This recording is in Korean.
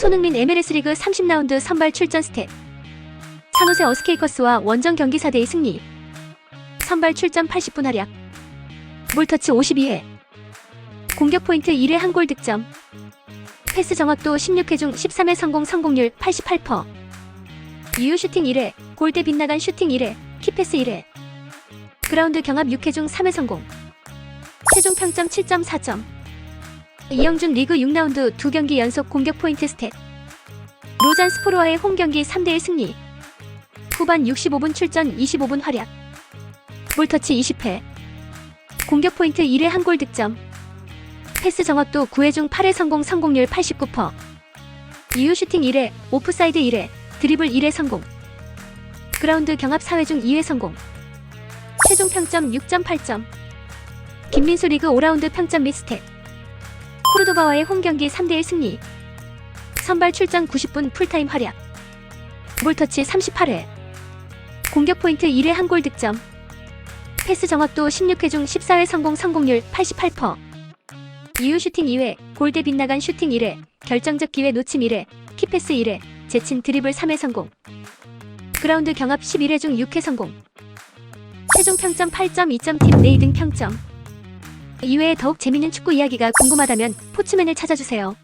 손흥민 MLS 리그 30라운드 선발 출전 스탯. 산호세 어스케이커스와 원정 경기 4대2 승리. 선발 출전 80분 활약. 볼터치 52회. 공격 포인트 1회 한 골 득점. 패스 정확도 16회 중 13회 성공 성공률 88% 유효 슈팅 1회 골대 빗나간 슈팅 1회 키패스 1회. 그라운드 경합 6회 중 3회 성공. 최종 평점 7.4점 이영준 리그 6라운드 2경기 연속 공격 포인트 스탯. 로잔 스포로와의 홈 경기 3대1 승리. 후반 65분 출전 25분 활약. 볼터치 20회. 공격 포인트 1회 한 골 득점. 패스 정확도 9회 중 8회 성공 성공률 89% 이유 슈팅 1회 오프사이드 1회 드리블 1회 성공. 그라운드 경합 4회 중 2회 성공. 최종 평점 6.8점 김민수 리그 5라운드 평점 및 스탯 코르도바와의 홈 경기 3대1 승리. 선발 출전 90분 풀타임 활약. 볼터치 38회. 공격 포인트 1회 한 골 득점. 패스 정확도 16회 중 14회 성공 성공률 88% 이유 슈팅 2회 골대 빗나간 슈팅 1회 결정적 기회 놓침 1회 키패스 1회 제친 드리블 3회 성공. 그라운드 경합 11회 중 6회 성공. 최종 평점 8.2점 팀 내이 등 평점 이외에 더욱 재밌는 축구 이야기가 궁금하다면 포츠맨을 찾아주세요.